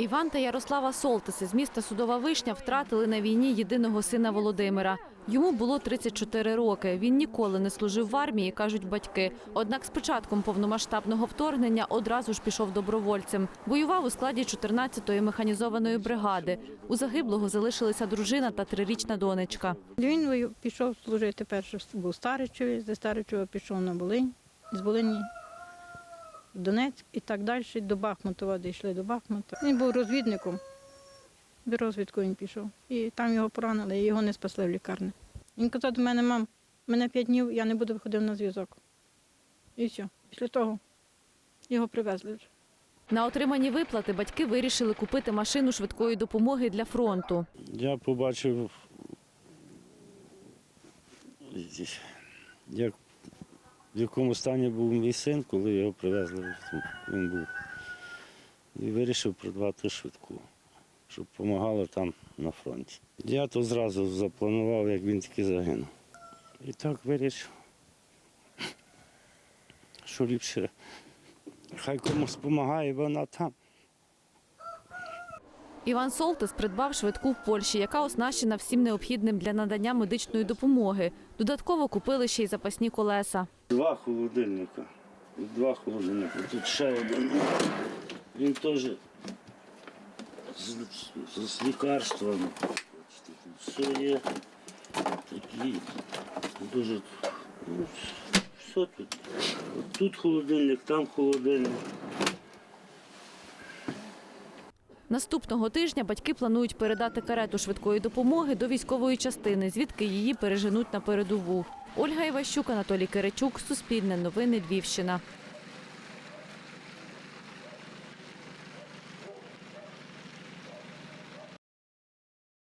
Іван та Ярослава Солтиси з міста Судова Вишня втратили на війні єдиного сина Володимира. Йому було 34 роки. Він ніколи не служив в армії, кажуть батьки. Однак з початком повномасштабного вторгнення одразу ж пішов добровольцем. Воював у складі 14-ї механізованої бригади. У загиблого залишилися дружина та трирічна донечка. Він пішов служити перше був Старичеві, зі Старичева пішов на Волинь, з Волині в Донецьк і так далі до Бахмутова дійшли до Бахмута. Він був розвідником. В розвідку він пішов. І там його поранили, і його не спасли в лікарні. Він казав до мене, мам, мене п'ять днів, я не буду виходити на зв'язок. І все. Після того його привезли вже. На отримані виплати батьки вирішили купити машину швидкої допомоги для фронту. Я побачив, як, в якому стані був мій син, коли його привезли. Він був. І вирішив придбати швидку, щоб допомагала там на фронті. Я то зразу запланував, як він тільки загинув. І так вирішив, що ліпше. Хай комусь допомагає, вона там. Іван Солтис придбав швидку в Польщі, яка оснащена всім необхідним для надання медичної допомоги. Додатково купили ще й запасні колеса. Два холодильника. Два холодильника. Тут ще один. Він теж з, з, з лікарствами. Все є. Такі дуже. ну, Все тут. Тут холодильник, там холодильник. Наступного тижня батьки планують передати карету швидкої допомоги до військової частини, звідки її переженуть на передову. Ольга Іващук, Анатолій Киричук, Суспільне новини Львівщина.